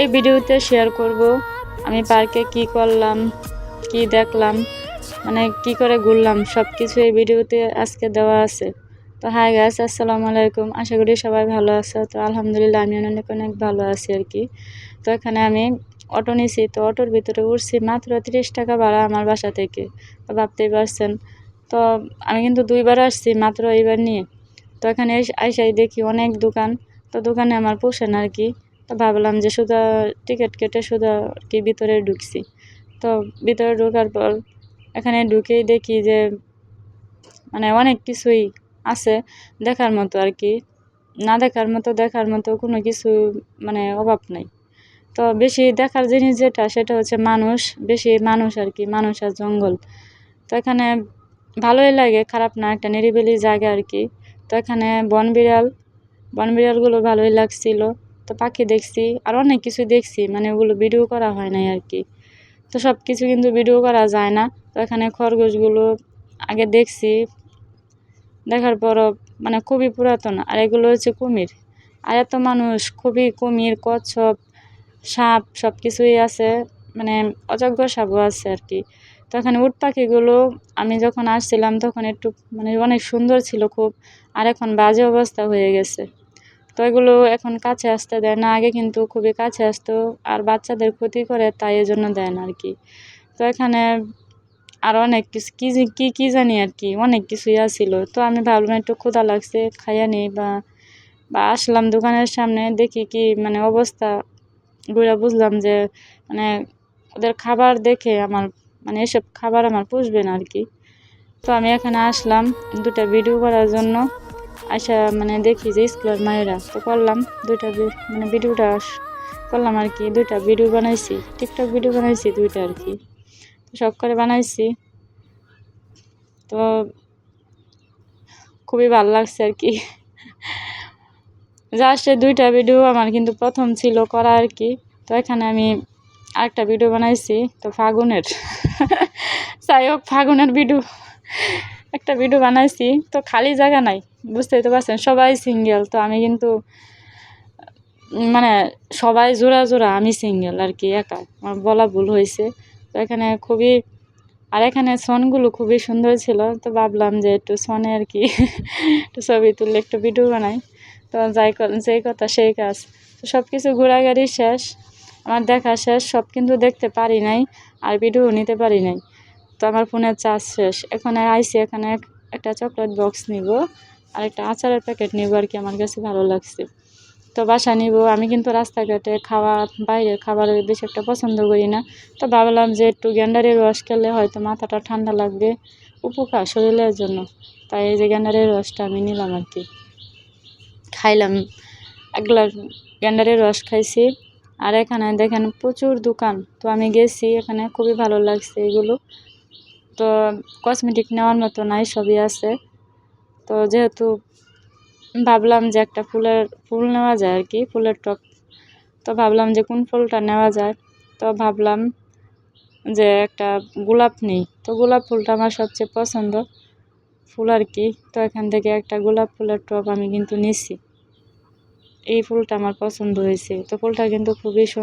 এই ভিডিওতে শেয়ার করব। আমি পার্কে কি করলাম, কি দেখলাম মানে কি করে ঘুরলাম সব কিছু এই ভিডিওতে আজকে দেওয়া আছে। তো হাই গাছ আসসালামু আলাইকুম। আশা করি সবাই ভালো আছো। তো আলহামদুলিল্লাহ, আমি অনেক অনেক ভালো আছি আর কি। তো এখানে আমি অটো নিছি। তো অটোর ভিতরে উঠছি মাত্র তিরিশ টাকা ভাড়া আমার বাসা থেকে। তো ভাবতেই পারছেন। তো আমি কিন্তু দুইবার আসছি মাত্র এইবার নিয়ে। তো এখানে আইসাই দেখি অনেক দোকান। তো দোকানে আমার পোষে না আর কি। তো ভাবলাম যে শুধু টিকিট কেটে শুধু আর কি ভিতরে ঢুকছি। তো ভিতরে ঢোকার পর এখানে ঢুকেই দেখি যে মানে অনেক কিছুই আছে দেখার মতো আর কি। না দেখার মতো দেখার মতো কোনো কিছু মানে অভাব নাই। তো বেশি দেখার জিনিস যেটা, সেটা হচ্ছে মানুষ, বেশি মানুষ আর কি, মানুষ আর জঙ্গল। তো এখানে ভালোই লাগে, খারাপ না, একটা নিরিবিলি জায়গা আর কি। তো এখানে বন বিড়াল বন বিড়ালগুলো ভালোই লাগছিল। তো পাখি দেখছি, আর অনেক কিছু দেখছি মানে ওগুলো ভিডিও করা হয় নাই আর কি তো সব কিছু কিন্তু ভিডিও করা যায় না। তো এখানে খরগোশগুলো আগে দেখছি, দেখার পরও মানে খুবই পুরাতন, আর এগুলো হচ্ছে কুমির। আর এত মানুষ, খুবই কুমির, কচ্ছপ, সাপ সব কিছুই আছে মানে অযোগ্য সাপও আছে আর কি তো এখানে উট পাখিগুলো, আমি যখন আসছিলাম তখন একটু মানে অনেক সুন্দর ছিল খুব, আর এখন বাজে অবস্থা হয়ে গেছে। তো এগুলো এখন কাছে আসতে দেয় না। আগে কিন্তু খুবই কাছে আসতো আর বাচ্চাদের ক্ষতি করে তাই এজন্য দেয় না আর কি তো এখানে আর অনেক কিছু, কী কী কী জানি আর কি, অনেক কিছুই আসছিল তো আমি ভাবলাম একটু ক্ষুধা লাগছে, খাইয়া নিই বা বা আসলাম দোকানের সামনে, দেখি কি মানে অবস্থা। ঘুরে বুঝলাম যে মানে ওদের খাবার দেখে আমার মানে এসব খাবার আমার পুষবে না আর কি তো আমি এখানে আসলাম দুটা ভিডিও করার জন্য। আসা মানে দেখি যে স্কুলের মায়েরা, তো করলাম দুইটা মানে ভিডিওটা করলাম আর কি, দুইটা ভিডিও বানাইছি, টিকটক ভিডিও বানাইছি দুইটা আর কি, তো সব করে বানাইছি। তো খুবই ভালো লাগছে আর কি। জাস্ট দুইটা ভিডিও আমার কিন্তু প্রথম ছিল করা আর কি, তো এখানে আমি আরেকটা ভিডিও বানাইছি, তো ফাগুনের। যাই হোক, ফাগুনের ভিডিও, একটা ভিডিও বানাইছি, তো খালি জায়গা নাই। বুঝতেই তো পারছেন, সবাই সিঙ্গেল তো আমি কিন্তু মানে সবাই জোড়া জোড়া, আমি সিঙ্গেল আর কি একা, আমার বলা ভুল হয়েছে। তো এখানে খুবই, আর এখানে সনগুলো খুবই সুন্দর ছিল, তো ভাবলাম যে একটু সনে আর কি, একটু ছবি তুললে একটু ভিডিও বানাই। তো যাই যেই কথা সেই কাজ। তো সব কিছু ঘোরাঘুরি শেষ, আমার দেখা শেষ, সব কিন্তু দেখতে পারি নাই, আর ভিডিও নিতে পারি নাই। তো আমার ফোনের চার্জ শেষ, এখানে আইসি, এখানে একটা চকলেট বক্স নিব। আর একটা আচারের প্যাকেট নিব আর কি, আমার কাছে ভালো লাগছে। তো বাসা নিব, আমি কিন্তু রাস্তাঘাটে খাওয়া, বাইরের খাবার বেশি একটা পছন্দ করি না। তো ভাবলাম যে একটু গ্যান্ডারের রস খেলে হয়তো মাথাটা ঠান্ডা লাগবে, উপকার শরীরের জন্য। তাই এই যে গ্যান্ডারের রসটা আমি নিলাম আর কি। খাইলাম, এক গ্লাস গ্যান্ডারের রস খাইছি। আর এখানে দেখেন প্রচুর দোকান, তো আমি গেছি, এখানে খুবই ভালো লাগছে এগুলো। তো কসমেটিক নেওয়ার মতো নাই, সবই আছে। তো যেহেতু ভাবলাম যে একটা ফুলের ফুল নেওয়া যায় আর কি, ফুলের টপ তো ভাবলাম যে কোন ফুলটা নেওয়া যায়? তো ভাবলাম যে একটা গোলাপ নেই। তো গোলাপ ফুলটা আমার সবচেয়ে পছন্দ ফুল আর কি। তো এখান থেকে একটা গোলাপ ফুলের টব আমি কিন্তু নিছি। এই ফুলটা আমার পছন্দ হয়েছে। তো ফুলটা কিন্তু খুবই সুন্দর